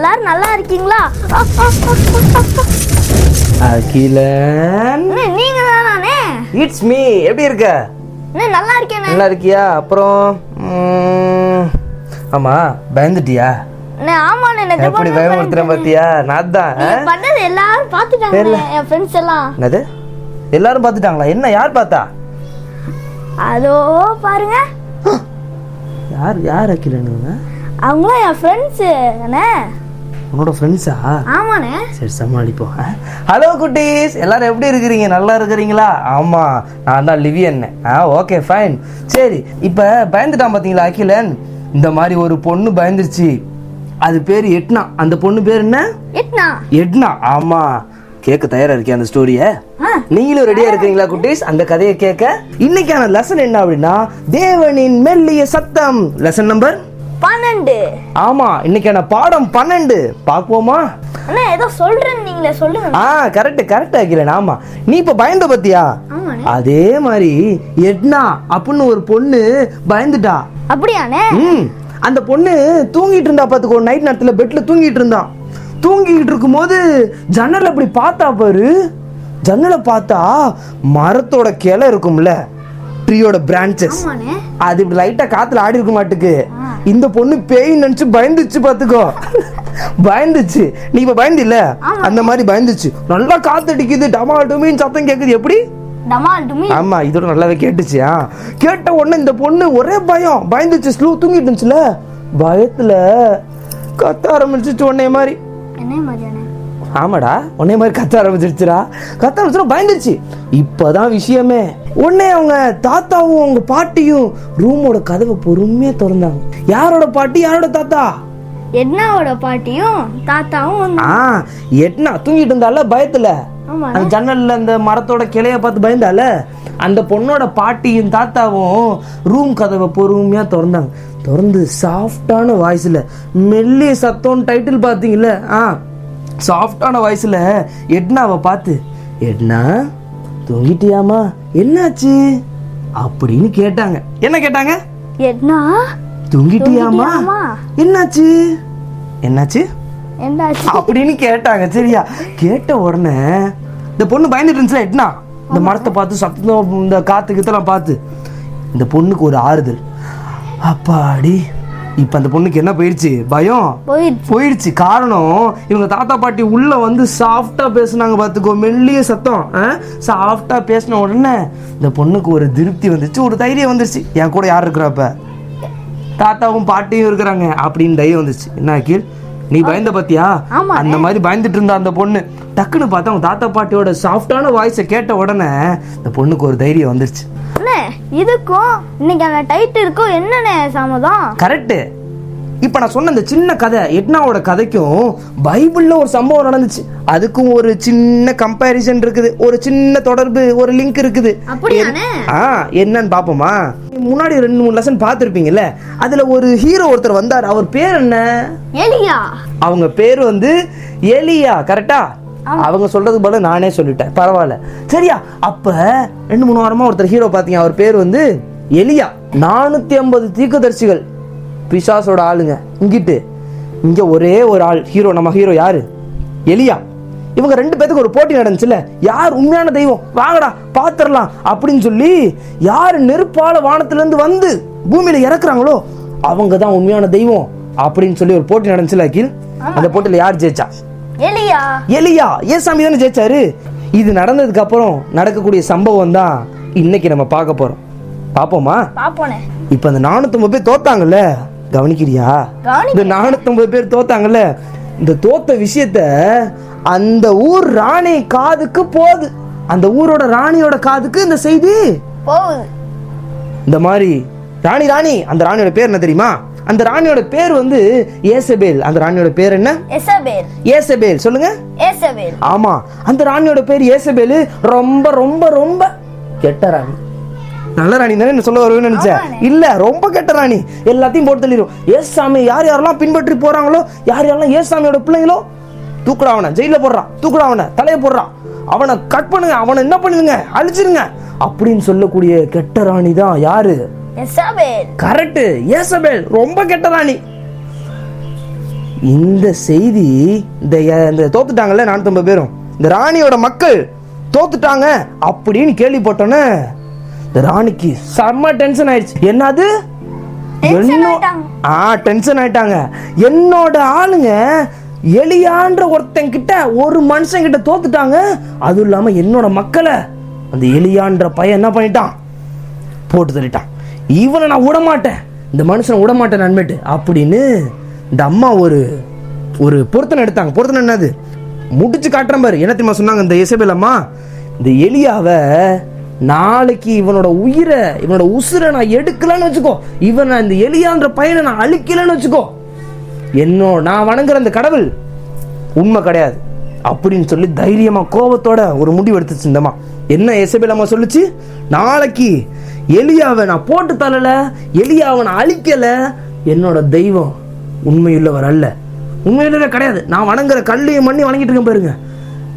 எல்லாரும் நல்லா இருக்கீங்களா? அகிலன். நீங்க தானே இட்ஸ் மீ எப்படி இருக்க? நல்லா இருக்கேனே நல்லா இருக்கியா? அப்புறம் ஆமா பயந்துட்டியா? எப்படி பயமுறுத்துறேன் பாத்தியா? நான் தான் பண்ணது எல்லாரும் பாத்துட்டாங்க. என் ஃப்ரெண்ட்ஸ் எல்லாம். என்னது? எல்லாரும் பார்த்துட்டாங்களா? என்ன யார் பார்த்தா? அதோ பாருங்க. யார் யார் அகிலனுங்க அவங்களாம் என் ஃப்ரெண்ட்ஸ் அண்ணே. உன்னோட ஃப்ரெண்ட்ஸா ஆமாண்ணே. சரி சமாளிப்போம் ஹலோ குட்டீஸ். எல்லாரும் எப்படி இருக்கிறீங்க? நல்லா இருக்கிறீங்களா? ஆமா நான் தான் லிவியன் ஆ ஓகே ஃபைன் சரி இப்போ பயந்துட்டான் பார்த்தீங்களா அகிலன்? இந்த மாதிரி ஒரு பொண்ணு பயந்துருச்சு. அது பேர் எட்னா. அந்த பொண்ணு பேர் என்ன? எட்னா. எட்னா. ஆமா. கேட்க தயாரா இருக்கேன் அந்த ஸ்டோரிய. நீங்களும் ரெடியா இருக்கீங்களா குட்டீஸ்? அந்த கதையை கேட்க. இன்னைக்கான லெசன் என்ன அப்படின்னா தேவனின் மெல்லிய சத்தம். லெசன் நம்பர் பன்னெண்டு. ஆமா இன்னைக்கான பாடம் பன்னெண்டு. பார்ப்போமா? அண்ணா ஏதோ சொல்றேன்னு நீங்களே சொல்லுங்க. ஆ கரெக்ட் கரெக்ட் ஆகிலன் ஆமா. நீ இப்ப பயந்த பத்தியா அதே மாதிரி எட்னா அப்படின்னு ஒரு பொண்ணு பயந்துட்டா. அப்படியாண்ணே? ம். அந்த பொண்ணு தூங்கிட்டு இருந்தா பாத்துக்கோ நைட் நேரத்துல பெட்ல தூங்கிட்டு இருந்தான் தூங்கிட்டு இருக்கும்போது ஜன்னல் அப்படி பார்த்தா பாரு. ஜன்னலை பார்த்தா மரத்தோட கிளை இருக்கும்ல. ட்ரீயோட பிரான்ச்சஸ் அது இப்படி லைட்டா காத்துல ஆடி இருக்க மாட்டுக்கு. இந்த பொண்ணு பேய் நினைச்சு பயந்துச்சு பாத்துக்கோ. பயந்துச்சு. நீ இப்ப பயந்து இல்ல அந்த மாதிரி பயந்துச்சு. நல்லா காத்தடிக்குது. டமால் டுமின்னு சத்தம் கேக்குது. எப்படி? டுமி. ஆமா இதோட நல்லாவே கேட்டுச்சு கேட்ட உடனே இந்த பொண்ணு ஒரே பயம். பயந்துச்சு ஸ்லூ தூங்கிட்டு இருந்துச்சுல பயத்துல கத்த ஆரம்பிச்சிச்சு உடனே மாதிரி. ஆமாடா உடனே மாதிரி கத்த ஆரம்பிச்சிருச்சுடா. கத்த ஆரம்பிச்சு பயந்துச்சு இப்பதான் விஷயமே. உடனே அவங்க தாத்தாவும் அவங்க பாட்டியும் ரூமோட கதவை பொறுமையா திறந்தாங்க. யாரோட பாட்டி யாரோட தாத்தா? எட்னாவோட பாட்டியும் தாத்தாவும் ஆ எட்னா தூங்கிட்டு இருந்தால பயத்துல. அந்த ஜன்னல்ல அந்த மரத்தோட கிளைய பார்த்து பயந்தால அந்த பொண்ணோட பாட்டியும் தாத்தாவும் ரூம் கதவை பொறுமையா திறந்தாங்க. திறந்து சாஃப்டான வாய்ஸ்ல மெல்லிய சத்தம் டைட்டில் பார்த்தீங்கல்ல ஆ. சாஃப்டான வாய்ஸ்ல எட்னாவை பார்த்து எட்னா தூங்கிட்டியாமா என்னாச்சு? அப்படின்னு கேட்டாங்க. என்ன கேட்டாங்க? எட்னா தூங்கிட்டியாமா என்னாச்சு? என்னாச்சு? அப்படின்னு கேட்டாங்க. சரியா? கேட்ட உடனே இந்த பொண்ணு பயந்துட்டு இருந்துச்சுல எட்னா? இந்த மரத்தை பார்த்து சத்தம் இந்த காத்து கித்தெல்லாம் பார்த்து. இந்த பொண்ணுக்கு ஒரு ஆறுதல். அப்பாடி. இப்ப அந்த பொண்ணுக்கு என்ன போயிடுச்சு? பயம்? போயிடுச்சு. காரணம் இவங்க தாத்தா பாட்டி உள்ள வந்து சாஃப்டா பேசுனாங்க பாத்துக்கோ. மெல்லிய சத்தம். சாஃப்டா பேசின உடனே இந்த பொண்ணுக்கு ஒரு திருப்தி வந்துச்சு ஒரு தைரியம் வந்துருச்சு. என் கூட யார் இருக்கிறப்ப தாத்தாவும் பாட்டியும் இருக்கிறாங்க அப்படின்னு தைரியம் வந்துச்சு என்ன அகில்? நீ பயந்த பாத்தியா. அந்த மாதிரி பயந்துட்டு இருந்தா அந்த பொண்ணு. டக்குன்னு பார்த்தா அவங்க தாத்தா பாட்டியோட சாஃப்டான வாய்ஸை கேட்ட உடனே இந்த பொண்ணுக்கு ஒரு தைரியம் வந்துருச்சு. இதுக்கும் இன்னைக்கான டைட்டிலுக்கும் என்னண்ணே சம்மதம்? கரெக்ட் இப்ப நான் சொன்ன இந்த சின்ன கதை எட்னாவோட கதைக்கும் பைபிள்ல ஒரு சம்பவம் நடந்துச்சு. அதுக்கும் ஒரு சின்ன கம்பேரிசன் இருக்குது ஒரு சின்ன தொடர்பு ஒரு லிங்க் இருக்குது. ஆ என்னன்னு பாப்போமா? முன்னாடி ரெண்டு மூணு லெசன் பார்த்துருப்பீங்கல்ல அதுல ஒரு ஹீரோ ஒருத்தர் வந்தார். அவர் பேர் என்ன? எலியா. அவங்க பேர் வந்து எலியா கரெக்டா அவங்க சொல்றதுக்கு பதிலா நானே சொல்லிட்டேன். பரவாயில்ல. சரியா? அப்ப ரெண்டு மூணு வாரமா ஒருத்தர் ஹீரோ பாத்தீங்க. அவர் பேர் வந்து எலியா. நானூத்தி ஐம்பது தீர்க்கதரிசிகள். பிசாசோட ஆளுங்க. இங்கிட்டு. இங்க ஒரே ஒரு ஆள். ஹீரோ நம்ம ஹீரோ யாரு? எலியா. இவங்க ரெண்டு பேத்துக்கு ஒரு போட்டி நடந்துச்சுல. யார் உண்மையான தெய்வம்? வாங்கடா பாத்திரலாம் அப்படின்னு சொல்லி யார் நெருப்பால வானத்துல இருந்து வந்து பூமியில இறக்குறாங்களோ அவங்க தான் உண்மையான தெய்வம் அப்படின்னு சொல்லி ஒரு போட்டி நடந்துச்சுல அகில். அந்த போட்டியில யார் ஜெயிச்சா? எலியா. எலியா. ஏசாமி தானே ஜெயிச்சாரு? இது நடந்ததுக்கு அப்புறம் நடக்கக்கூடிய சம்பவம் தான் இன்னைக்கு நம்ம பார்க்க போறோம். பாப்போமா பாப்போனே இப்ப அந்த நானூத்தம்பது பேர் தோத்தாங்கல்ல? கவனிக்கிறியா? கவனி இந்த நானூத்தம்பது பேர் தோத்தாங்கல்ல இந்த தோத்த விஷயத்த அந்த ஊர் ராணி காதுக்கு போகுது. அந்த ஊரோட ராணியோட காதுக்கு இந்த செய்தி? இந்த மாதிரி ராணி ராணி அந்த ராணியோட பேர் என்ன தெரியுமா? அந்த ராணியோட பேர் வந்து ஏசபேல். அந்த ராணியோட பேர் என்ன? ஏசபேல். சொல்லுங்க. ஏசபேல். ஆமா. அந்த ராணியோட பேர் ஏசபேல். ரொம்ப ரொம்ப ரொம்ப கெட்ட ராணி. நல்ல ராணி தானே என்ன சொல்ல வருவேன்னு நினைச்சேன் இல்ல ரொம்ப கெட்ட ராணி. எல்லாத்தையும் போட்டு தள்ளிடும் ஏசாமி யார் யாரெல்லாம் பின்பற்றி போறாங்களோ யார் யாரெல்லாம் ஏசாமியோட பிள்ளைங்களோ தூக்குடா அவனை. ஜெயில போடுறான். தூக்குடா அவனை. தலைய போடுறான். அவனை கட் பண்ணுங்க. அவனை என்ன பண்ணுங்க அழிச்சிருங்க. அப்படின்னு சொல்லக்கூடிய கெட்ட ராணி தான் யாரு? Correct Jezebel. ரொம்ப கெட்ட ராணி. இந்த செய்தி இந்த இந்த தோத்துட்டாங்கல்ல நானூத்தம்பது பேரும். இந்த ராணியோட மக்கள் தோத்துட்டாங்க அப்படின்னு கேள்விப்பட்டோன்னே இந்த ராணிக்கு செம்ம டென்ஷன் ஆயிடுச்சு. என்னது. ஆ டென்ஷன் ஆயிட்டாங்க. என்னோட ஆளுங்க எலியான்ற ஒருத்தன் கிட்ட ஒரு மனுஷன் கிட்ட தோத்துட்டாங்க. அதுவும் இல்லாம என்னோட மக்களை அந்த எலியான்ற பையன் என்ன பண்ணிட்டான்? போட்டு தள்ளிட்டான். இவனை நான் விட மாட்டேன் இந்த மனுஷனை விட மாட்டேன் நன்மேட்டு அப்படின்னு இந்த அம்மா ஒரு ஒரு பொருத்தனை எடுத்தாங்க. பொருத்தனை என்னது? முடிச்சு காட்டுறேன் பாரு. என்ன தெரியுமா சொன்னாங்க இந்த இசபேல் அம்மா? இந்த எலியாவை நாளைக்கு இவனோட உயிரை இவனோட உசுரை நான் எடுக்கலன்னு வச்சுக்கோ. இவனை இந்த எலியான்ற பையனை நான் அழிக்கலன்னு வச்சுக்கோ. என்னோ நான் வணங்குற அந்த கடவுள் உண்மை கிடையாது. அப்படின்னு சொல்லி தைரியமா கோபத்தோட ஒரு முடிவு எடுத்துச்சு இந்தம்மா என்ன எசபேல் அம்மா சொல்லுச்சு? நாளைக்கு எலியாவை நான் போட்டு தள்ளல எலியாவை நான் அழிக்கல என்னோட தெய்வம் உண்மையுள்ளவர் அல்ல. உண்மையுள்ளவர் கிடையாது. நான் வணங்குற கல்லையும் மண்ணி வணங்கிட்டு இருக்கேன் பாருங்க.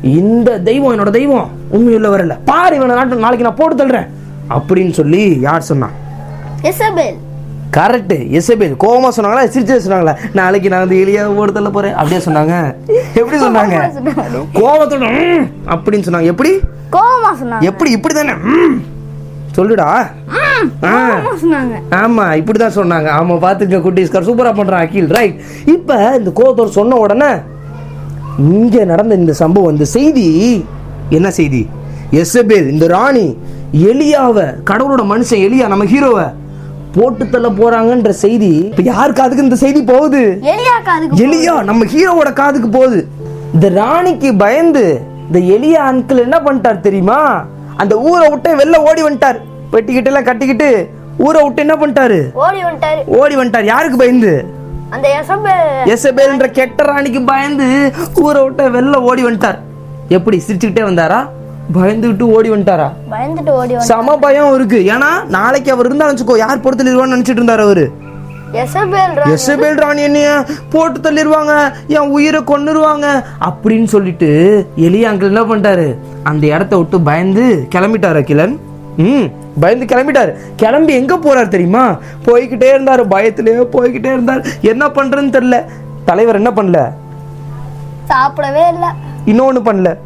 இந்த தெய்வம் என்னோட தெய்வம். உண்மையுள்ளவர் அல்ல பாரு இவனை நாட்டு நாளைக்கு நான் போட்டு தள்ளுறேன். அப்படின்னு சொல்லி யார் சொன்னா? எசபேல் கரெக்ட் எசபேல் கோவமா சொன்னாங்களா? சிரிச்சு சொன்னாங்களா? நாளைக்கு நான் வந்து எலியா ஓடுதல்ல போறேன். அப்படியே சொன்னாங்க. எப்படி சொன்னாங்க? கோவத்தோட "ம்" அப்படின்னு சொன்னாங்க. எப்படி? கோவமா சொன்னாங்க. எப்படி? இப்படி தானே சொல்லுடா. ஆமா இப்படிதான் சொன்னாங்க. ஆமா பாத்துக்க குட்டீஸ்கார். சூப்பரா பண்றான் அகில். ரைட் இப்ப இந்த கோவத்தோட சொன்ன உடனே இங்க நடந்த இந்த சம்பவம் இந்த செய்தி என்ன செய்தி? எசபேல் இந்த ராணி எலியாவ கடவுளோட மனுஷன் எலியா நம்ம ஹீரோவை போட்டு தள்ள போறாங்கன்ற செய்தி இப்ப யார் காதுக்கு இந்த செய்தி போகுது? எலியா நம்ம ஹீரோவோட காதுக்கு போகுது. இந்த ராணிக்கு பயந்து இந்த எலியா அங்கிள் என்ன பண்ணிட்டார் தெரியுமா? அந்த ஊரை விட்டு வெளில ஓடி வந்துட்டார். வெட்டிக்கிட்டு எல்லாம் கட்டிக்கிட்டு ஊரை விட்டு என்ன பண்ணிட்டாரு? ஓடி வந்துட்டாரு. ஓடி வந்துட்டார். யாருக்கு பயந்து? அந்த எசபேல் எசபேல்ன்ற கெட்ட ராணிக்கு பயந்து ஊரை விட்டு வெளில ஓடி வந்துட்டார். எப்படி சிரிச்சுக்கிட்டே வந்தாரா? பயந்துகிட்டு ஓடி வந்துட்டாரா? பயந்துட்டு ஓடி சம பயம் இருக்கு ஏன்னா நாளைக்கு அவர் இருந்தா நினைச்சுக்கோ யார் பொறுத்து நிறுவான்னு நினைச்சிட்டு இருந்தாரு அவரு. எசபேல் ராணி என்னைய போட்டு தள்ளிடுவாங்க என் உயிரை கொன்னுருவாங்க அப்படின்னு சொல்லிட்டு எலியா அங்கிள் என்ன பண்ணிட்டாரு? அந்த இடத்த விட்டு பயந்து கிளம்பிட்டாரு அகிலன். ம் பயந்து கிளம்பிட்டாரு. கிளம்பி எங்க போறாரு தெரியுமா? போய்கிட்டே இருந்தாரு பயத்திலேயே போய்கிட்டே இருந்தார். என்ன பண்றதுன்னு தெரியல. தலைவர் என்ன பண்ணல? சாப்பிடவே இல்ல. இன்னொன்னு பண்ணல.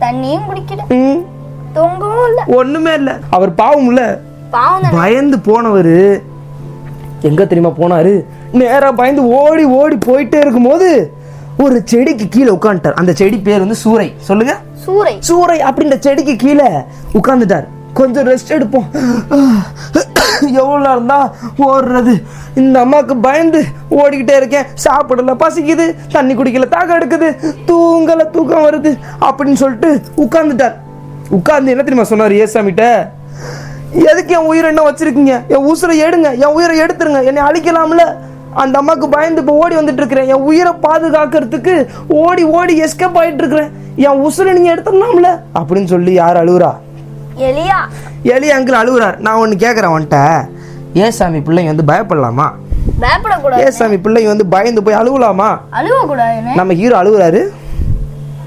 தண்ணியும் குடிக்கல. ம். தூங்கவும் இல்ல. ஒண்ணுமே இல்ல. அவர் பாவம் தானே. பயந்து போனவர் எங்க தெரியுமா போனாரு? நேரா பயந்து ஓடி ஓடி போயிட்டே இருக்கும்போது ஒரு செடிக்கு கீழே உட்காந்துட்டார். அந்த செடி பேர் வந்து சூறை. சொல்லுங்க. சூறை. சூறை அப்படின்ற செடிக்கு கீழே உட்கார்ந்துட்டார் கொஞ்சம் ரெஸ்ட் எடுப்போம். எவ்வளோ நேரம் தான் ஓடுறது? இந்த அம்மாவுக்கு பயந்து ஓடிக்கிட்டே இருக்கேன். சாப்பிடல பசிக்குது. தண்ணி குடிக்கல தாகம் எடுக்குது. தூங்கல தூக்கம் வருது அப்படின்னு சொல்லிட்டு உட்காந்துட்டார் உட்கார்ந்து என்ன தெரியுமா சொன்னார் ஏசாமிட்ட எதுக்கு என் உயிரை என்ன வச்சிருக்கீங்க? என் உசுரை எடுங்க என் உயிரை எடுத்துருங்க. என்னை அழிக்கலாம்ல. அந்த அம்மாவுக்கு பயந்து இப்போ ஓடி வந்துட்டு இருக்கிறேன். என் உயிரை பாதுகாக்கிறதுக்கு ஓடி ஓடி எஸ்கேப் ஆயிட்டு இருக்கிறேன். என் உசுரை நீங்க எடுத்துடலாம்ல அப்படின்னு சொல்லி யார் அழுகுறா? எலியா. எலி அங்கிள் அழுகுறார். நான் ஒன்று கேட்குறேன் வந்துட்ட ஏசாமி பிள்ளைங்க வந்து பயப்படலாமா? பயப்படக்கூடாது. ஏசாமி பிள்ளைங்க வந்து பயந்து போய் அழுகலாமா? அழுவ கூடாதுன்னு நம்ம ஹீரோ அழுகுறாரு.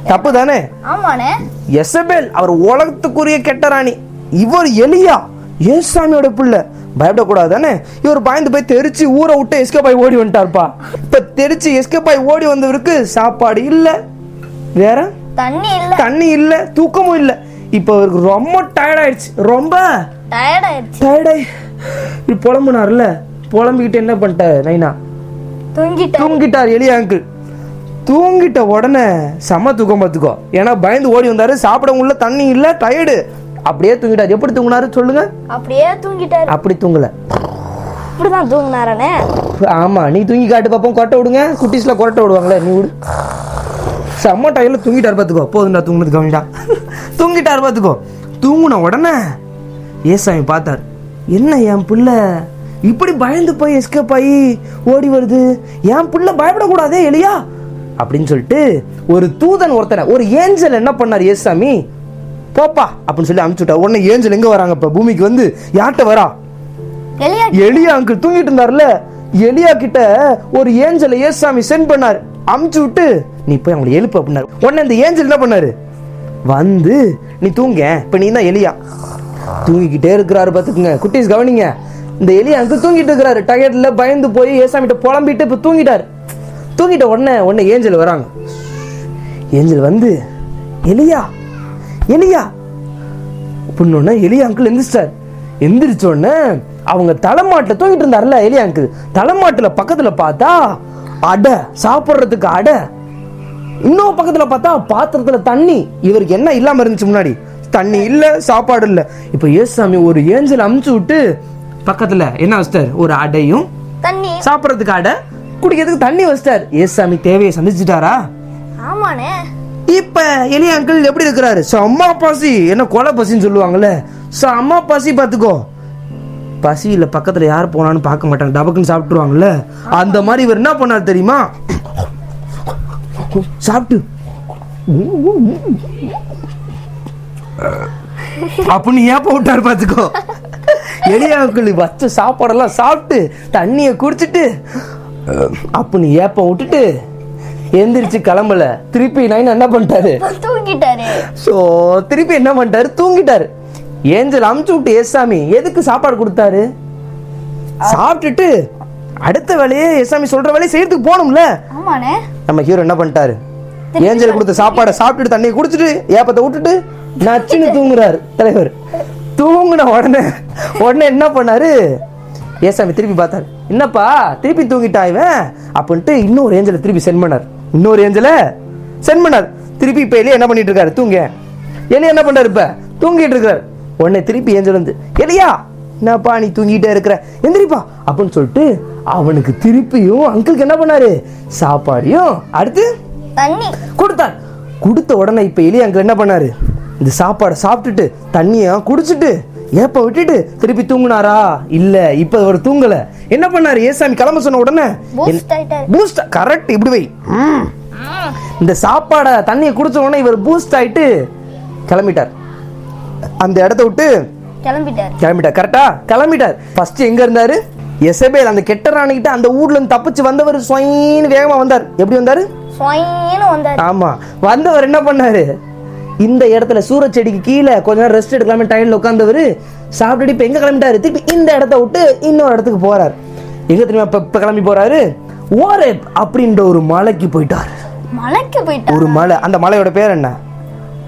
தப்பு தானே? ஆமாண்ணே. எசபேல் அவர் உலகத்துக்குரிய கெட்ட ராணி. இவர் எலியா. ஏசாமியோட பிள்ளை. பயப்படக்கூடாது தானே? இவர் பயந்து போய் தெரிச்சு ஊரை விட்டு எஸ்கேப் ஆகி ஓடி வந்துட்டார்ப்பா. இப்ப தெரிச்சு எஸ்கேப் ஆகி ஓடி வந்தவருக்கு சாப்பாடு இல்ல. வேற? தண்ணி இல்ல. தண்ணி இல்ல. தூக்கமும் இல்ல. இப்ப அவருக்கு ரொம்ப டயர்ட் ஆயிடுச்சு. ரொம்ப டயர்ட் ஆயிடுச்சு. டயர்டாய் இப்படி புலம்புனார்ல புலம்பிக்கிட்டு என்ன பண்ணிட்டார் நைனா? தூங்கிட்ட தூங்கிட்டார் எலியா அங்கிள் தூங்கிட்ட உடனே செம தூக்கம் பார்த்துக்கோ. ஏன்னா பயந்து ஓடி வந்தாரு சாப்பிடவும் இல்ல தண்ணி இல்ல டயர்டு அப்படியே தூங்கிட்டார். எப்படி தூங்கினாரு சொல்லுங்க? அப்படியே தூங்கிட்டாரு. அப்படி தூங்கல. இப்படிதான் தூங்கினாரனே? ஆமா நீ தூங்கி காட்டு பாப்போம் கொட்டை விடுங்க. குட்டீஸ்ல கொரட்டை விடுவாங்களே நீ விடு. செம்ம டயர்ல தூங்கிட்டார் பார்த்துக்கோ போதும்டா தூங்குனது கவனிடா. தூங்கிட்டார் பார்த்துக்கோ தூங்குன உடனே ஏசாமி பார்த்தார். என்ன என் பிள்ளை? இப்படி பயந்து போய் எஸ்கேப் ஆகி ஓடி வருது. என் பிள்ளை பயப்படக்கூடாதே எலியா? அப்படின்னு சொல்லிட்டு ஒரு தூதன் ஒருத்தனை ஒரு ஏஞ்சல் என்ன பண்ணார் ஏசாமி? போப்பா அப்படின்னு சொல்லி அனுப்பிச்சு விட்டார். உடனே ஏஞ்சல் எங்க வராங்க இப்ப? பூமிக்கு வந்து யார்கிட்ட வரா? எலியா எலியா அங்கிள் தூங்கிட்டு இருந்தார்ல எலியா கிட்ட ஒரு ஏஞ்சலை ஏசாமி சென்ட் பண்ணார். அமுச்சு விட்டு நீ போய் அவங்களை எழுப்பு அப்படின்னாரு. உடனே இந்த ஏஞ்சல் என்ன பண்ணாரு? வந்து நீ தூங்க. இப்போ நீ தான் எலியா. தூங்கிக்கிட்டே இருக்கிறாரு பார்த்துக்குங்க. குட்டீஸ் கவனிங்க. இந்த எலி அங்கிள் தூங்கிட்டு இருக்கிறாரு. டயர்ட்ல பயந்து போய் ஏசாமிட்ட புலம்பிட்டு இப்போ தூங்கிட்டார். தூங்கிட்ட உடனே உடனே ஏஞ்சல் வராங்க. ஏஞ்சல் வந்து எலியா எலியா. அப்படின்னு எலியா அங்கிள் எந்திரிச்சிட்டார் எந்திரிச்ச உடனே அவங்க தலைமாட்டில் தூங்கிட்டு இருந்தார்ல எலியா அங்கிள் தலைமாட்டில் பக்கத்தில் பார்த்தா அடை சாப்பிட்றதுக்கு அடை. இன்னும் பக்கத்துல பார்த்தா பாத்திரத்துல தண்ணி. இவருக்கு என்ன இல்லாம இருந்துச்சு முன்னாடி? தண்ணி இல்ல சாப்பாடு இல்ல. இப்ப ஏசாமி ஒரு ஏஞ்சல் அமுச்சு விட்டு பக்கத்துல என்ன வச்சிட்டார்? ஒரு அடையும். தண்ணி. சாப்பிட்றதுக்கு அடை. குடிக்கிறதுக்கு தண்ணி வச்சிட்டார். ஏசாமி தேவையை சந்திச்சிட்டாரா? ஆமாண்ணே. இப்ப எலிய அங்கிள் எப்படி இருக்கிறாரு? செம்ம பசி. என்ன கொலை பசின்னு சொல்லுவாங்கல்ல. செம்ம பசி பாத்துக்கோ பசியில பக்கத்துல யார் போனான்னு பார்க்க மாட்டாங்க. டபக்குன்னு சாப்பிட்டுருவாங்கல்ல? அந்த மாதிரி இவர் என்ன பண்ணார் தெரியுமா? சாப்பிட்டு. அப்படின்னு ஏப்ப விட்டாரு பாத்துக்கோ எலிய அங்கிள் வச்ச சாப்பாடெல்லாம் சாப்பிட்டு தண்ணியை குடிச்சிட்டு அப்படின்னு ஏப்பம் விட்டுட்டு எந்திரிச்சு கிளம்பல. திருப்பி நைன் என்ன பண்ணிட்டாரு? தூங்கிட்டாரு. ஸோ திருப்பி என்ன பண்ணிட்டாரு? தூங்கிட்டாரு. ஏஞ்சல் அமுச்சு விட்டு ஏசாமி எதுக்கு சாப்பாடு கொடுத்தாரு? சாப்பிட்டுட்டு அடுத்த வேலையே ஏசாமி சொல்ற வேலையை செய்யறதுக்கு போகணும்ல. நம்ம ஹீரோ என்ன பண்ணிட்டாரு? ஏஞ்சல் கொடுத்த சாப்பாடை சாப்பிட்டுட்டு தண்ணியை குடிச்சிட்டு ஏப்பத்தை விட்டுட்டு நச்சுன்னு தூங்குறாரு. தலைவர் தூங்குன உடனே உடனே என்ன பண்ணாரு? ஏசாமி திருப்பி பார்த்தாரு. என்னப்பா திருப்பி தூங்கிட்டா இவன்? அப்படின்ட்டு இன்னொரு ஏஞ்சலை திருப்பி சென்ட் பண்ணார். இன்னொரு ஏஞ்சலை சென்ட் பண்ணார். திருப்பி இப்ப எலியா என்ன பண்ணிட்டு இருக்காரு? தூங்க. எலியா என்ன பண்றாரு இப்ப? தூங்கிட்டு இருக்காரு. உடனே திருப்பி ஏஞ்சல் வந்து எலியா என்னப்பா நீ தூங்கிட்டே இருக்கிற? எந்திரிப்பா. அப்படின்னு சொல்லிட்டு அவனுக்கு திருப்பியும் அங்கிளுக்கு என்ன பண்ணாரு? சாப்பாடையும் அடுத்து தண்ணி. கொடுத்தார் கொடுத்த உடனே இப்ப எலி அங்கிள் என்ன பண்ணாரு? இந்த சாப்பாடை சாப்பிட்டுட்டு தண்ணிய குடிச்சிட்டு ஏப்ப விட்டுட்டு திருப்பி தூங்குனாரா? இல்ல இப்ப அவர் தூங்கல. என்ன பண்ணாரு? ஏசாமி கிளம்ப சொன்ன உடனே பூஸ்ட் கரெக்ட் இப்படி வை. இந்த சாப்பாடை தண்ணியை குடிச்ச உடனே இவர் பூஸ்ட் ஆயிட்டு கிளம்பிட்டார். அந்த இடத்த விட்டு கிளம்பிட்டாரு. கிளம்பிட்டார். கரெக்டா கிளம்பிட்டார். ஃபர்ஸ்ட் எங்க இருந்தாரு? எசபேல் அந்த கெட்ட ராணிகிட்ட அந்த ஊர்ல இருந்து தப்பிச்சு வந்தவர் சொயின்னு வேகமா வந்தார். எப்படி வந்தாரு? ஆமா. வந்தவர் என்ன பண்ணாரு? இந்த இடத்துல சூரச்செடிக்கு கீழே கொஞ்ச நேரம் ரெஸ்ட் எடுக்கலாமே டைம்ல உட்காந்தவர் சாப்பிட்டுட்டு இப்ப எங்க கிளம்பிட்டாரு? திருப்பி இந்த இடத்த விட்டு இன்னொரு இடத்துக்கு போறாரு. எங்க தெரியுமா இப்ப இப்ப கிளம்பி போறாரு? ஓரேப் அப்படின்ற ஒரு மலைக்கு போயிட்டாரு. மலைக்கு போயிட்டாரு? ஒரு மலை. அந்த மலையோட பேர் என்ன?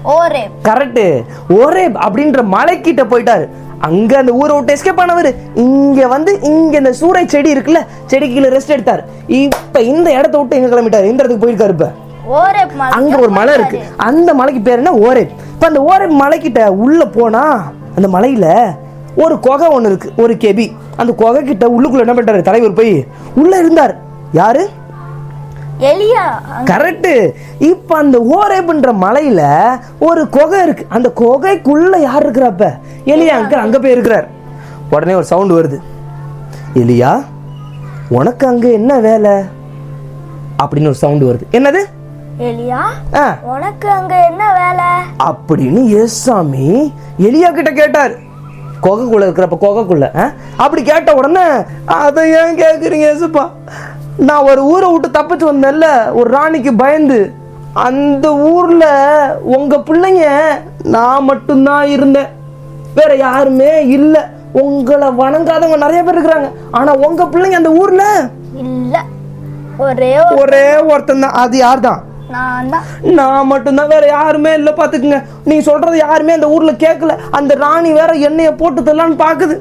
ஓரே. கரெக்ட். ஓரேப் அப்படின்ற மலைக்கிட்ட போயிட்டாரு. அங்க அந்த ஊரை விட்டு எஸ்கேப் ஆனவர். இங்க வந்து இங்க இந்த சூறை செடி இருக்குல்ல செடி கீழே ரெஸ்ட் எடுத்தார். இப்ப இந்த இடத்த விட்டு எங்க கிளம்பிட்டாரு? இந்த இடத்துக்கு போயிருக்காரு இப்ப. மலை. அங்க ஒரு மலை இருக்கு. அந்த மலைக்கு பேர் என்ன? ஓரேப் இப்ப அந்த ஓரேப் மலைக்கிட்ட உள்ள போனா அந்த மலையில ஒரு குகை ஒண்ணு இருக்கு. ஒரு கெபி. அந்த குகை கிட்ட உள்ளுக்குள்ள என்ன பண்ணிட்டாரு? தலைவர் போய் உள்ள இருந்தார். யாரு? எலியா? கரெக்ட் இப்ப அந்த ஓரேப்ன்ற மலையில ஒரு குகை இருக்கு. அந்த குகைக்குள்ள யார் இருக்கிறப்ப எலியா அங்கிள் அங்க போய் இருக்கிறார். உடனே ஒரு சவுண்ட் வருது. எலியா உனக்கு அங்க என்ன வேலை? அப்படின்னு ஒரு சவுண்ட் வருது. என்னது? எலியா உனக்கு அங்க என்ன வேலை? அப்படின்னு ஏசாமி எலியா கிட்ட கேட்டார். குகைக்குள்ள இருக்கிறப்ப குகைக்குள்ள? அப்படி கேட்ட உடனே அதை ஏன் கேக்குறீங்க ஏசுப்பா? நான் ஒரு ஊரை விட்டு தப்பிச்சு வந்தேன்ல ஒரு ராணிக்கு பயந்து. அந்த ஊர்ல உங்க பிள்ளைங்க நான் மட்டும்தான் இருந்தேன். வேற யாருமே இல்ல. உங்களை வணங்காதவங்க நிறைய பேர் இருக்கிறாங்க. ஆனா உங்க பிள்ளைங்க அந்த ஊர்ல? இல்ல. ஒரே ஒரு ஒரே ஒருத்தன் தான். அது யார் தான் நான் தான். நான் மட்டும்தான். வேற யாருமே இல்ல. பாத்துக்குங்க நீ சொல்றது யாருமே அந்த ஊர்ல கேட்கல. அந்த ராணி வேற எண்ணெய போட்டு தரலான்னு பாக்குது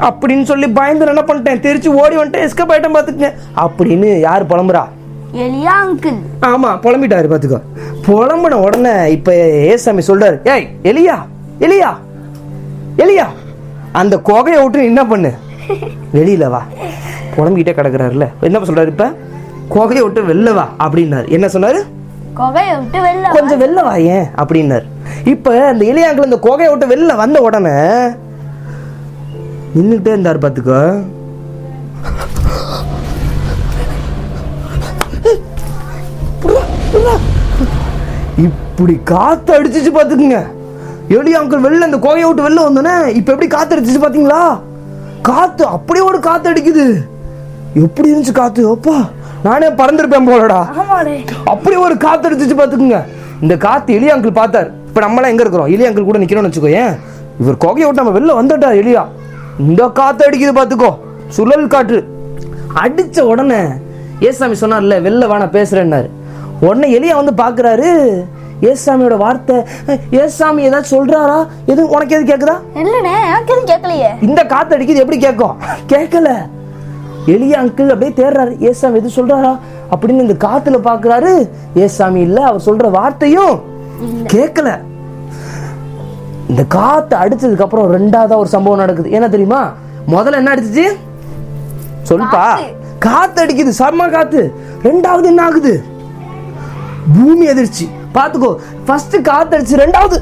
அப்படின்னு சொல்லி பயந்து என்ன பண்ணிட்டேன்? தெரிச்சு ஓடி வந்துட்டேன் எஸ்கேப் ஆயிட்டேன் பாத்துக்குங்க அப்படின்னு யார் புலம்புறா? எலியா அங்கிள் ஆமா புலம்பிட்டாரு பாத்துக்கோ புலம்புன உடனே இப்ப ஏசாமி சொல்றாரு ஏய் எலியா எலியா எலியா. அந்த குகையை விட்டு என்ன பண்ணு. வெளியில வா. புலம்பிக்கிட்டே கிடக்குறாருல என்ன சொல்றாரு இப்ப? குகையை விட்டு வெளில வா அப்படின்னாரு. என்ன சொன்னாரு. கொஞ்சம் வெளில வா ஏன்? அப்படின்னாரு. இப்ப அந்த எலியாங்கிள் இந்த குகையை விட்டு வெளில வந்த உடனே நின்றுட்டே இருந்தார் பாத்துக்கோ இப்படி காத்து அடிச்சிச்சு பாத்துக்குங்க எலி அங்கிள் வெளில இந்த கோகையை விட்டு வெளில வந்தோன்னே இப்ப எப்படி காத்து அடிச்சிச்சு பாத்தீங்களா காத்து அப்படியே ஒரு காத்து அடிக்குது எப்படி இருந்துச்சு காத்து? அப்பா நானே பறந்திருப்பேன் போலடா. அப்படி ஒரு காத்து அடிச்சிச்சு பாத்துக்குங்க இந்த காத்து எலியா அங்கிள் பார்த்தார். இப்ப நம்மளாம் எங்க இருக்கிறோம்? எலியா அங்கிள் கூட நிக்கிறோம்னு வச்சுக்கோ ஏன் இவர் கொகையை விட்டு நம்ம வெளில வந்துட்டா எலியா. இந்த காத்து அடிக்குது பாத்துக்கோ. சுழல் காற்று. அடிச்ச உடனே ஏசாமி சொன்னார்ல வெளில வா நான் பேசுறேன்னாரு. உடனே எலியா வந்து பாக்குறாரு. ஏசாமியோட வார்த்தை "அஹ், ஏசாமி ஏதாச்சும் சொல்றாரா? எதுவும் உனக்கு எது கேக்குதா? இல்லண்ணே எனக்கு எதுவும் கேட்கலையே இந்த காத்து அடிக்குது எப்படி கேட்கும் கேட்கல எளிய அங்கிள் அப்படியே தேடுறாரு. ஏசாமி எது சொல்றாரா? அப்படின்னு இந்த காத்துல பாக்குறாரு. ஏசாமி இல்ல அவர் சொல்ற வார்த்தையும் கேட்கல இந்த காத்து அடிச்சதுக்கு அப்புறம் ரெண்டாவதா ஒரு சம்பவம் நடக்குது. என்ன தெரியுமா? முதல்ல என்ன அடிச்சுச்சு? சொல்லுப்பா. காத்து. அடிக்குது. செம்ம காத்து. ரெண்டாவது என்ன ஆகுது? பூமி அதிர்ச்சி. பாத்துக்கோ. ஃபர்ஸ்ட் காத்து அடிச்சு ரெண்டாவது?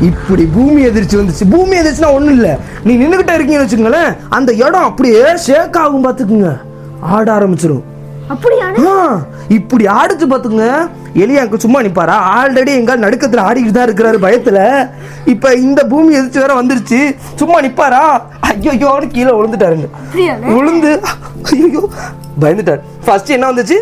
இப்படி பூமி எதிர்ச்சி வந்துச்சு. பூமி எதிர்ச்சினா ஒண்ணும் இல்ல. நீ நின்னுகிட்ட இருக்கீங்கன்னு வச்சுக்கோங்களேன். அந்த இடம் அப்படியே ஷேக் ஆகும் பாத்துக்குங்க. ஆட ஆரம்பிச்சிடும் இப்படி ஆடுச்சு பாத்துங்க எலியாக்கு சும்மா நிப்பாரா? ஆல்ரெடி எங்க நடுக்கத்துல ஆடிக்கிட்டு தான் இருக்கிறாரு பயத்துல. இப்ப இந்த பூமி எதிர்ச்சி வேற வந்துருச்சு. சும்மா நிப்பாரா? ஐயோன்னு கீழே விழுந்துட்டாருங்க. அப்படியாண்ணே விழுந்து ஐயோ பயந்துட்டார். ஃபர்ஸ்ட் என்ன வந்துச்சு?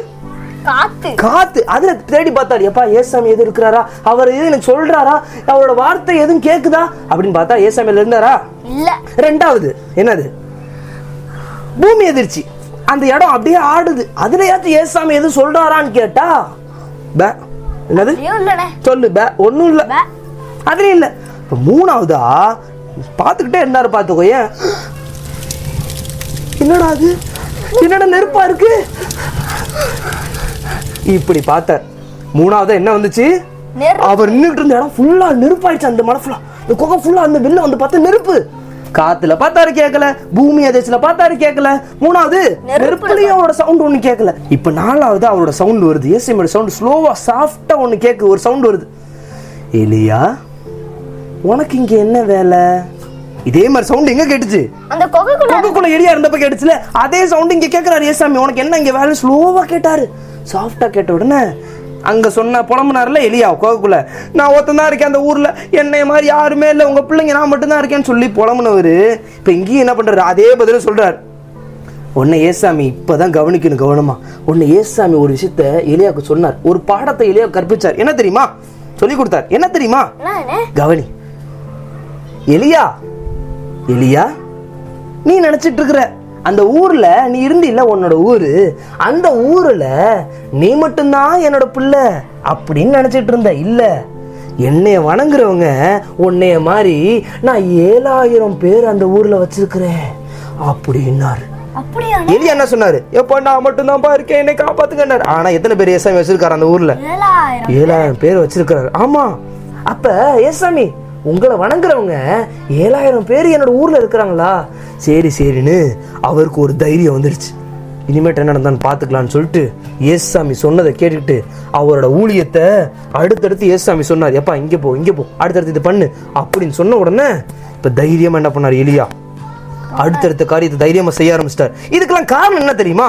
காத்து. காத்து. அதுல தேடி பார்த்தாரு. எப்பா ஏசாமி எது இருக்கிறாரா? அவர் எது எனக்கு சொல்றாரா? அவரோட வார்த்தை எதுவும் கேக்குதா? அப்படின்னு பார்த்தா ஏசாமியில இருந்தாரா? இல்ல. ரெண்டாவது என்னது? பூமி எதிர்ச்சி. அந்த இடம் அப்படியே ஆடுது. அதுலயாச்சும் ஏசாமி எதுவும் சொல்றாரான்னு கேட்டா பே என்னது? சொல்லு பே ஒண்ணும் இல்ல. அதுலயும் இல்ல. இப்ப மூணாவதா? பாத்துக்கிட்டே இருந்தாரு பாத்துக்கோ ஏன்? என்னடா அது? என்னடா நெருப்பா இருக்கு? இப்படி பார்த்தார். மூணாவது என்ன வந்துச்சு. அவர் நின்னுட்டு இருந்த இடம் ஃபுல்லா நெருப்பாயிடுச்சு அந்த மலை ஃபுல்லா இந்த குகை ஃபுல்லா அந்த வெளில வந்து பார்த்தா நெருப்பு. காத்துல பார்த்தாரு கேட்கல பூமி அதிர்ச்சியில பார்த்தாரு கேட்கல மூணாவது நெருப்புலயும் அவரோட சவுண்ட் ஒண்ணு கேட்கல இப்ப நாலாவது அவரோட சவுண்ட் வருது. ஏசிஎமோட சவுண்ட் ஸ்லோவா சாஃப்டா ஒண்ணு கேக்கு ஒரு சவுண்ட் வருது. எலியா உனக்கு இங்க என்ன வேலை? இதே மாதிரி சவுண்ட் எங்க கேட்டுச்சு? அந்த கொகைக்குள்ள. எலியா இருந்தப்ப கேட்டுச்சுல. அதே சவுண்ட் இங்க கேக்குறாரு. ஏசாமி உனக்கு என்ன இங்க வேலை? ஸ்லோவா கேட்டாரு. சாஃப்டா கேட்ட உடனே அங்க சொன்ன புலம்புனார்ல எலியா கோகுக்குள்ள நான் ஒருத்தன் தான் இருக்கேன் அந்த ஊர்ல. என்னைய மாதிரி யாருமே இல்ல. உங்க பிள்ளைங்க நான் மட்டும் தான் இருக்கேன்னு சொல்லி புலம்புனவரு இப்ப இங்கேயும் என்ன பண்றாரு? அதே பதில சொல்றாரு. உன்னை ஏசாமி இப்பதான் கவனிக்கணும் கவனமா. உன்னை ஏசாமி ஒரு விஷயத்த எலியாவுக்கு சொன்னார். ஒரு பாடத்தை எலியாவுக்கு கற்பிச்சார். என்ன தெரியுமா? சொல்லி கொடுத்தார். என்ன தெரியுமா? கவனி. எலியா? எலியா? நீ நினைச்சிட்டு இருக்கிற அந்த ஊர்ல நீ இருந்தில்ல உன்னோட ஊரு? அந்த ஊர்ல நீ மட்டும்தான் என்னோட பிள்ளை அப்படின்னு நினைச்சிட்டு இருந்த இல்ல. என்னைய வணங்குறவங்க உன்னைய மாதிரி நான் ஏழாயிரம் பேர் அந்த ஊர்ல வச்சிருக்கிறேன் அப்படின்னாரு. எலியா என்ன சொன்னாரு? எப்ப நான் மட்டும்தான்ப்பா இருக்கேன் என்னை காப்பாத்துக்கன்னாரு ஆனா எத்தனை பேர் ஏசாமி வச்சிருக்காரு அந்த ஊர்ல? ஏழாயிரம் பேர் வச்சிருக்கிறாரு ஆமா. அப்ப ஏசாமி உங்களை வணங்குறவங்க ஏழாயிரம் பேர் என்னோட ஊர்ல இருக்கிறாங்களா? சரி சரின்னு அவருக்கு ஒரு தைரியம் வந்துருச்சு. இனிமேட்டு என்ன நடந்தான்னு பார்த்துக்கலாம்னு சொல்லிட்டு ஏசாமி சொன்னதை கேட்டுக்கிட்டு அவரோட ஊழியத்தை அடுத்தடுத்து ஏசாமி சொன்னார் எப்பா இங்கே போ இங்கே போ அடுத்தடுத்து இது பண்ணு அப்படின்னு சொன்ன உடனே இப்போ தைரியமா என்ன பண்ணார் எலியா? அடுத்தடுத்த காரியத்தை தைரியமா செய்ய ஆரம்பிச்சிட்டார். இதுக்கெல்லாம் காரணம் என்ன தெரியுமா?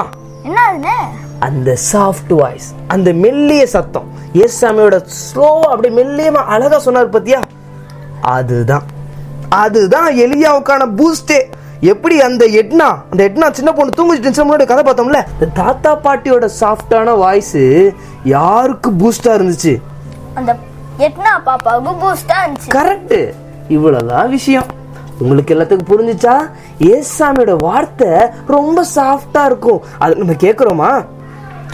அந்த சாஃப்ட் வாய்ஸ் அந்த மெல்லிய சத்தம். ஏசாமியோட ஸ்லோவா அப்படியே மெல்லியமா அழகா சொன்னார் பாத்தியா? அதுதான். அதுதான் எலியாவுக்கான பூஸ்டே எப்படி அந்த எட்னா அந்த எட்னா சின்ன பொண்ணு தூங்கிட்டு முன்னாடி கதை பார்த்தோம்ல? இந்த தாத்தா பாட்டியோட சாஃப்டான வாய்ஸ் யாருக்கு பூஸ்டா இருந்துச்சு? அந்த எட்னா பாப்பாவுக்கு பூஸ்டா இருந்துச்சு. கரெக்ட் இவ்வளவுதான் விஷயம். உங்களுக்கு எல்லாத்துக்கும் புரிஞ்சுச்சா? ஏசாமியோட வார்த்தை ரொம்ப சாஃப்டா இருக்கும். அது நம்ம கேக்குறோமா?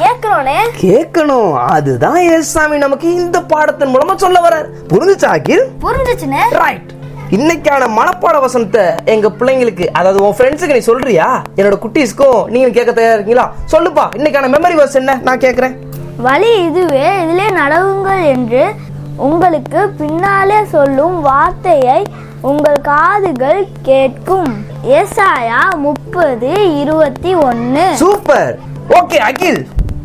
கேக்குறோனே கேட்கணும். அதுதான் ஏசாமி நமக்கு இந்த பாடத்தின் மூலமா சொல்ல வர்றார். புரிஞ்சுச்சா அகில்? புரிஞ்சுச்சுண்ணே. ரைட் இன்னைக்கான மனப்பாட வசனத்தை எங்க பிள்ளைங்களுக்கு அதாவது உன் ஃப்ரெண்ட்ஸுக்கு நீ சொல்றியா? என்னோட குட்டீஸ்க்கும் நீங்க கேட்க தயாரா இருக்கீங்களா சொல்லுப்பா இன்னைக்கான மெமரி வர்ஸ் என்ன? நான் கேக்குறேன் வழி இதுவே இதிலே நடவுங்கள் என்று உங்களுக்கு பின்னாலே சொல்லும் வார்த்தையை உங்கள் காதுகள் கேட்கும். ஏசாயா முப்பது இருபத்தி ஒன்னு. Super okay Akhil.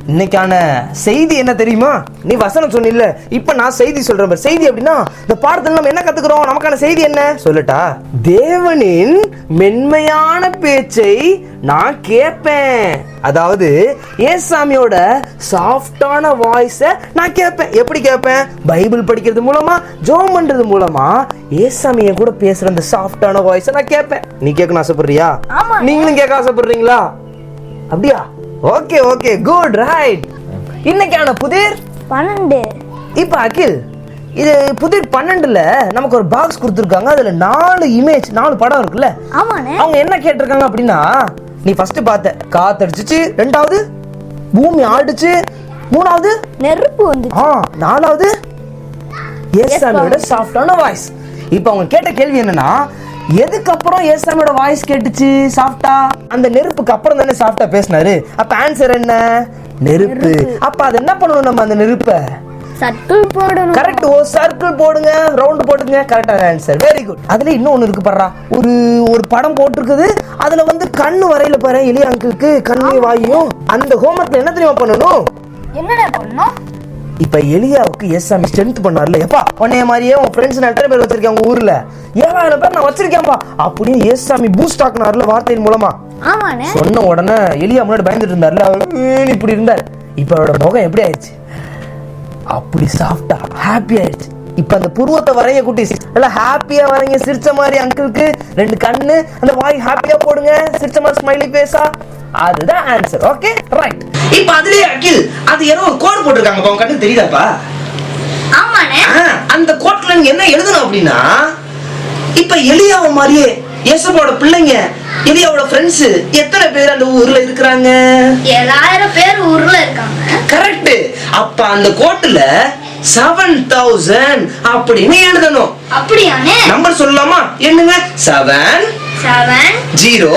இன்னைக்கான செய்தி என்ன தெரியுமா? நீ வசனம் சொன்னில்ல. இப்ப நான் செய்தி சொல்றேன். செய்தி அப்படின்னா இந்த பாடத்துல நம்ம என்ன கத்துக்கிறோம்? நமக்கான செய்தி என்ன? சொல்லட்டா? தேவனின் மென்மையான பேச்சை நான் கேட்பேன். அதாவது ஏசாமியோட சாஃப்டான வாய்ஸ நான் கேட்பேன். எப்படி கேட்பேன்? பைபிள் படிக்கிறது மூலமா ஜோம் பண்றது மூலமா ஏசாமிய கூட பேசுற அந்த சாஃப்டான வாய்ஸ நான் கேட்பேன். நீ கேட்கணும் ஆசைப்படுறியா. நீங்களும் கேட்க ஆசைப்படுறீங்களா? அப்படியா? ஓகே ஓகே குட் ரைட் இன்னைக்கான புதிர்? பன்னெண்டு. இப்ப அகில் இது புதிர் பன்னெண்டுல நமக்கு ஒரு பாக்ஸ் கொடுத்துருக்காங்க. அதுல நாலு இமேஜ் நாலு படம் இருக்குல்ல? ஆமாண்ணே. அவங்க என்ன கேட்டிருக்காங்க அப்படின்னா நீ ஃபர்ஸ்ட் பார்த்த காத்தடிச்சிச்சு. ரெண்டாவது பூமி ஆடிச்சு. மூணாவது நெருப்பு வந்து ஆ நாலாவது ஏசாமியோட சாஃப்டான வாய்ஸ் இப்போ அவங்க கேட்ட கேள்வி என்னன்னா எதுக்கு அப்புறம் ஏசாமியோட வாய்ஸ் கேட்டுச்சு? சாஃப்டா அந்த நெருப்புக்கு அப்புறம் தானே சாஃப்டா பேசினாரு. அப்ப ஆன்சர் என்ன? நெருப்பு. அப்ப அது என்ன பண்ணணும் நம்ம அந்த நெருப்பை? சர்க்கிள் போடணும். கரெக்ட் ஒரு சர்க்கிள் போடுங்க. ரவுண்ட் போட்டுங்க. கரெக்டான ஆன்சர் வெரி குட் அதுல இன்னும் ஒண்ணு இருக்கு பாருடா. ஒரு ஒரு படம் போட்டிருக்குது. அதுல வந்து கண்ணு வரையில பாரு எளிய அங்கிளுக்கு கண்ணு வாயும். அந்த ஹோமத்துல என்ன தெரியுமா பண்ணணும்? என்னண்ணே பண்ணணும்? இப்ப எலியாவுக்கு எஸ்ஆமி ஸ்ட்ரென்த் பண்ணார்ல. எப்பா உன்னைய மாதிரியே உன் ஃப்ரெண்ட்ஸ் எத்தனை பேர் வச்சிருக்கேன் உங்க ஊர்ல? ஏழாயிரம் பேர் நான் வச்சிருக்கேன்ப்பா. அப்படின்னு ஏசாமி பூஸ்ட் ஆக்குனார்ல வார்த்தையின் மூலமா. சொன்ன உடனே எலியா முன்னாடி பயந்துட்டு இருந்தார்ல இப்படி இருந்தார். இப்ப அவரோட முகம் எப்படி ஆயிடுச்சு? அப்படி சாஃப்டா ஹாப்பி ஆயிடுச்சு. இப்ப அந்த புருவத்தை வரைய குட்டி நல்லா ஹாப்பியா வரைங்க சிரிச்ச மாதிரி அங்கிளுக்கு ரெண்டு கண்ணு அந்த வாய் ஹாப்பியா போடுங்க சிரிச்ச மாதிரி ஸ்மைலி பேசா அதுதான் ஆன்சர் ஓகே ரைட் இப்ப அதுலயே அகில் அது ஏதோ ஒரு கோடு போட்டிருக்காங்க உங்க கண்ணு தெரியுதாப்பா? ஆமாண்ணே. அந்த கோட்ல நீங்க என்ன எழுதணும் அப்படின்னா இப்ப எலியாவ மாதிரியே இயேசுவோட பிள்ளைங்க எலியாவோட ஃப்ரெண்ட்ஸ் எத்தனை பேர் அந்த ஊர்ல இருக்கிறாங்க? ஏழாயிரம் பேர் ஊர்ல இருக்காங்க. கரெக்ட் அப்ப அந்த கோட்டுல செவன் தௌசண்ட் அப்படின்னு எழுதணும். அப்படியாண்ணே. நம்பர் சொல்லலாமா? என்னங்க? Seven seven zero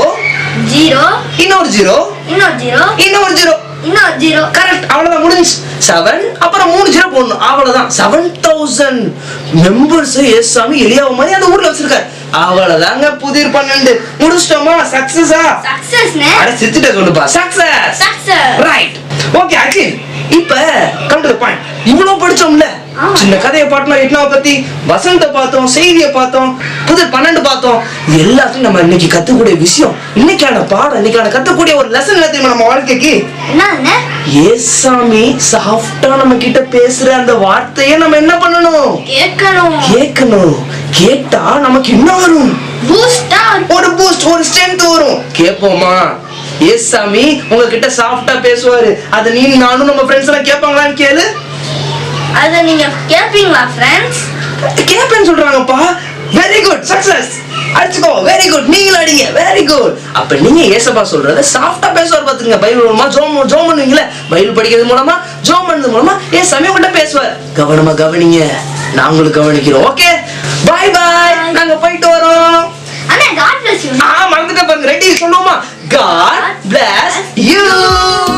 zero. இன்னொரு ஜீரோ. இன்னொரு ஜீரோ. இன்னொரு ஜீரோ. இன்னொரு ஜீரோ. கரெக்ட் அவ்வளவுதான் முடிஞ்சு செவன் அப்புறம் மூணு ஜீரோ போடணும். அவ்வளவுதான். செவன் தௌசண்ட் மெம்பர்ஸ் ஏசாமி எளியாவ மாதிரி அந்த ஊர்ல வச்சிருக்காரு. அவ்வளவுதாங்க புதிர் பன்னெண்டு. முடிச்சிட்டோமா? சக்சஸா சக்சஸ்ண்ணே அட சிரிச்சுட்ட சொல்லுப்பா. Success success right okay Akhil இப்ப கம் டு பாயிண்ட் இவ்வளவு படிச்சோம்ல. சின்ன கதையை பாட்டோம் எட்னாவை பத்தி வசந்த பார்த்தோம் செய்தியை பார்த்தோம் புது பன்னெண்டு பார்த்தோம். எல்லாத்தையும் நம்ம இன்னைக்கு கத்துக்கூடிய விஷயம். இன்னைக்கான பாடம் இன்னைக்கான கத்துக்கூடிய ஒரு லெசன் என்ன தெரியுமா நம்ம வாழ்க்கைக்கு? ஏசாமி சாஃப்டா நம்ம கிட்ட பேசுற அந்த வார்த்தையை நம்ம என்ன பண்ணணும்? கேட்கணும். கேட்கணும். கேட்டா நமக்கு என்ன வரும்? ஒரு பூஸ்ட் ஒரு ஸ்ட்ரென்த் வரும். கேட்போமா? ஏசாமி உங்ககிட்ட சாஃப்டா பேசுவாரு. அத நீ நானும் நம்ம ஃப்ரெண்ட்ஸ் எல்லாம் கேட்பாங்களான்னு கேளு. அத நீங்க கேப்பீங்களா ஃப்ரெண்ட்ஸ் கேட்பேன்னு சொல்றாங்கப்பா. வெரி குட் சக்சஸ் அடிச்சுக்கோ வெரி குட் நீங்களும் அடிங்க வெரி குட் அப்ப நீங்க ஏசப்பா சொல்றத சாஃப்டா பேசுவார் பாத்துங்க பைபிள் மூலமா ஜோம் ஜோம் பண்ணுவீங்களே பைபிள் படிக்கிறது மூலமா ஜோம் பண்ணது மூலமா ஏன் சமயம் கிட்ட பேசுவார். கவனமா கவனிங்க. நாங்களும் கவனிக்கிறோம். ஓகே பாய் பாய் நாங்க போயிட்டு வரோம். ஆ மறந்துட்டேன் பாருங்க. ரெடி சொல்லுவோமா? God bless you.